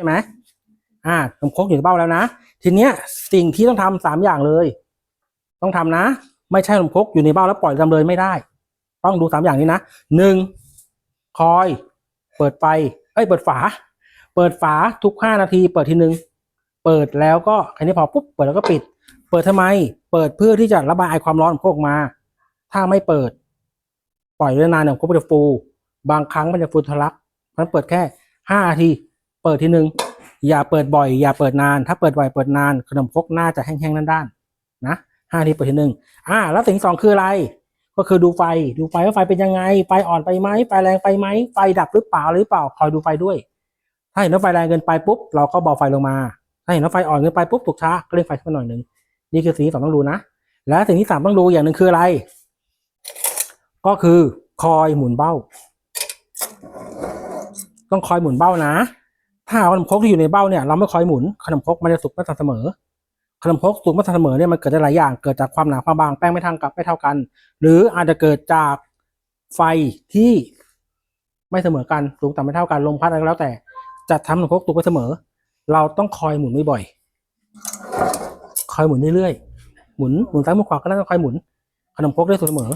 ช่ไหมอ่าขนมครกอยู่ในเบ้าแล้วนะ ทีเนี้ยสิ่งที่ต้องทำสามอย่างเลย ต้องทำนะ ไม่ใช่ขนมครกอยู่ในเบ้าแล้วปล่อยทำเลยไม่ได้ ต้องดูสามอย่างนี้นะหนึ่งคอย เปิดไฟ เอ้ย เปิดฝา เปิดฝาทุกห้านาที เปิดทีหนึ่งเปิดแล้วก็แค่นี้พอปุ๊บ เปิดแล้วก็ปิด เปิดทำไม เปิดเพื่อที่จะระบายไอความร้อนของพวกมา ถ้าไม่เปิด ปล่อยไว้นานเนี่ยพวกมันจะฟู บางครั้งมันจะฟูทะลักเพราะนั้นเปิดแค่ห้านาที เปิดทีหนึ่งอย่าเปิดบ่อย อย่าเปิดนาน ถ้าเปิดบ่อยเปิดนาน ขนมครกน่าจะแห้งๆด้านๆนะห้านาทีเปิดทีหนึ่งอ่า แล้วสิ่งสองคืออะไร ก็คือดูไฟดูไฟว่าไฟเป็นยังไง ไฟอ่อนไปไหมไฟแรงไปไหมไฟดับหรือเปล่าหรือเปล่าคอยดูไฟด้วย ถ้าเห็นว่าไฟแรงเกินไปปุ๊บเราก็เบาไฟลงมา ถ้าเห็นว่าไฟอ่อนเกินไปปุ๊บถูกช้าก็เร่งไฟขึ้นมาหน่อยหนึ่งนี่คือสิ่งที่สองต้องดูนะ และสิ่งที่สามต้องดูอย่างหนึ่งคืออะไร ก็คือคอยหมุนเบ้า ต้องคอยหมุนเบ้านะ ถ้าขนมครกที่อยู่ในเบ้าเนี่ยเราไม่คอยหมุนขนมครกมันจะสุกไม่สม่ำเสมอ ขนมครกสุกไม่สม่ำเสมอเนี่ยมันเกิดได้หลายอย่างเกิดจากความหนาความบางแป้งไม่ท่ากับไม่เท่ากัน หรืออาจจะเกิดจากไฟที่ไม่เสมอกันสูงต่ำไม่เท่ากันลมพัดอะไรก็แล้วแต่จะทำขนมครกสุกไม่เสมอ เราต้องคอยหมุนบ่อยๆคอยหมุนเรื่อยๆหมุนหมุนซ้ายหมุนขวาก็ต้องคอยหมุนขนมครกได้สูงเสมอ